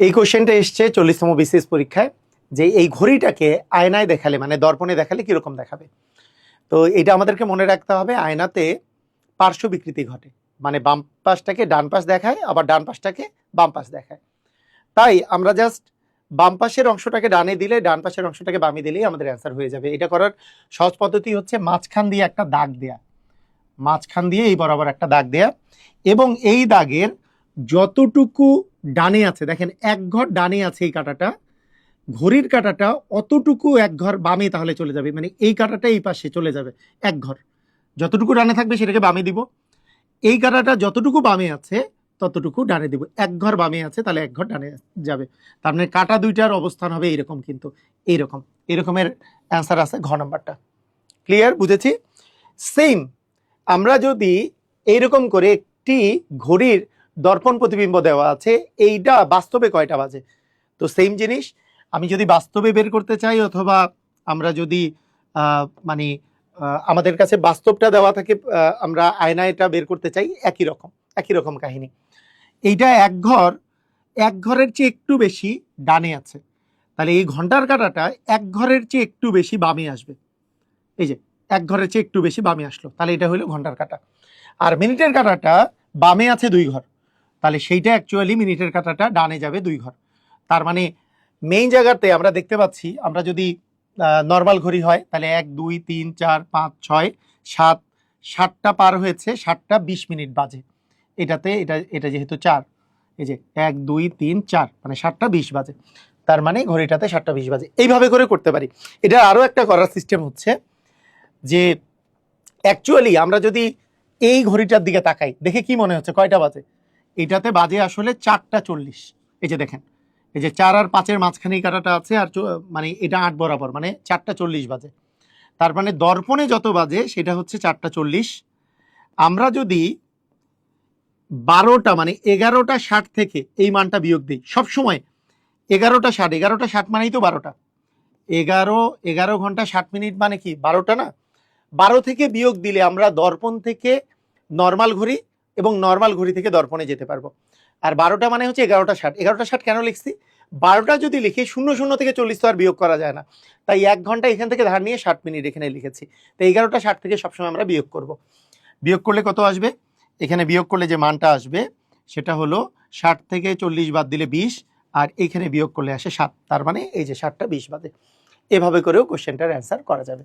এই কোশ্চেনটা এসছে চল্লিশতম বিসিএস পরীক্ষায়, যে এই ঘড়িটাকে আয়নায় দেখালে মানে দর্পণে দেখালে কীরকম দেখাবে? তো এটা আমাদেরকে মনে রাখতে হবে, আয়নাতে পার্শ্ব বিকৃতি ঘটে। মানে বাম পাশটাকে ডান পাশ দেখায়, আবার ডান পাশটাকে বাম পাশ দেখায়। তাই আমরা জাস্ট বাম পাশের অংশটাকে ডানে দিলে, ডান পাশের অংশটাকে বামে দিলেই আমাদের অ্যান্সার হয়ে যাবে। এটা করার সহজ পদ্ধতি হচ্ছে মাঝখান দিয়ে একটা দাগ দেয়া। মাঝখান দিয়ে এই বরাবর একটা দাগ দেয়া। এবং এই দাগের যতটুকু ডানে আছে। দেখেন, এক ঘর ডানে আছে এই কাঁটাটা। ঘড়ির কাঁটাটা অতটুকু এক ঘর বামে তাহলে চলে যাবে। মানে এই কাঁটাটা এই পাশে চলে যাবে, এক ঘর। যতটুকু ডানে থাকবে সেটাকে বামে দিব। এই কাঁটাটা যতটুকু বামে আছে, ততটুকু ডানে দিব। এক ঘর বামে আছে, তাহলে এক ঘর ডানে যাবে। তার মানে কাঁটা দুইটার অবস্থান হবে এরকম কিন্তু এইরকম এরকমের অ্যান্সার আছে ঘ নাম্বারটা। ক্লিয়ার? বুঝেছি? সেম। আমরা যদি এইরকম করে একটি ঘড়ির দর্পণ প্রতিবিম্ব দেওয়া আছে, এইটা বাস্তবে কয়টা বাজে? তো সেম জিনিস, আমি যদি বাস্তবে বের করতে চাই অথবা আমরা যদি মানে আমাদের কাছে বাস্তবটা দেওয়া থাকে আমরা আমরা আয়নায়টা বের করতে চাই একই রকম একই রকম কাহিনী। এইটা এক ঘর, এক ঘরের চেয়ে একটু বেশি ডানে আছে। তাহলে এই ঘণ্টার কাটাটা এক ঘরের চেয়ে একটু বেশি বামে আসবে। এই যে, এক ঘরের চেয়ে একটু বেশি বামে আসলো, তাহলে এটা হলো ঘণ্টার কাটা। আর মিনিটের কাঁটাটা বামে আছে দুই ঘর। তাহলে সেইটা অ্যাকচুয়ালি মিনিটের কাঁটাটা ডানে যাবে দুই ঘর। তার মানে মেইন জায়গাতে আমরা দেখতে পাচ্ছি, আমরা যদি নর্মাল ঘড়ি হয়, তাহলে এক, দুই, তিন, চার, পাঁচ, ছয়, সাত, সাতটা পার হয়েছে, সাতটা বিশ মিনিট বাজে। এটাতে এটা এটা যেহেতু চার, এই যে এক, দুই, তিন, চার মানে সাতটা বিশ বাজে। তার মানে ঘড়িটাতে সাতটা বিশ বাজে। এইভাবে করে করতে পারি। এটা আরও একটা করার সিস্টেম হচ্ছে যে অ্যাকচুয়ালি আমরা যদি এই ঘড়িটার দিকে তাকাই, দেখে কি মনে হচ্ছে? কয়টা বাজে? এটাতে বাজে আসলে চারটা চল্লিশ। এই যে দেখেন, এই যে চার আর পাঁচের মাঝখানে কাটাটা আছে আর মানে এটা আট বরাবর মানে চারটা চল্লিশ বাজে। তার মানে দর্পণে যত বাজে সেটা হচ্ছে চারটা চল্লিশ। আমরা যদি বারোটা মানে এগারোটা ষাট থেকে এই মানটা বিয়োগ দিই সবসময় এগারোটা ষাট এগারোটা ষাট মানেই তো বারোটা। এগারো এগারো ঘণ্টা ষাট মিনিট মানে কি? বারোটা না? বারো থেকে বিয়োগ দিলে আমরা দর্পণ থেকে নর্মাল ঘড়ি এবং নর্মাল ঘড়ি থেকে দর্পণে যেতে পারব। আর বারোটা মানে হচ্ছে এগারোটা ষাট। এগারোটা ষাট কেন লিখছি? বারোটা যদি লিখি, শূন্য শূন্য থেকে চল্লিশ তো আর বিয়োগ করা যায় না। তাই এক ঘণ্টা এখান থেকে ধার নিয়ে ষাট মিনিট এখানে লিখেছি। তো এগারোটা ষাট থেকে সবসময় আমরা বিয়োগ করব। বিয়োগ করলে কত আসবে? এখানে বিয়োগ করলে যে মানটা আসবে, সেটা হলো ষাট থেকে চল্লিশ বাদ দিলে বিশ, আর এখানে বিয়োগ করলে আসে সাত। তার মানে এই যে ষাটটা বিশ বাদে। এভাবে করেও কোশ্চেনটার অ্যান্সার করা যাবে।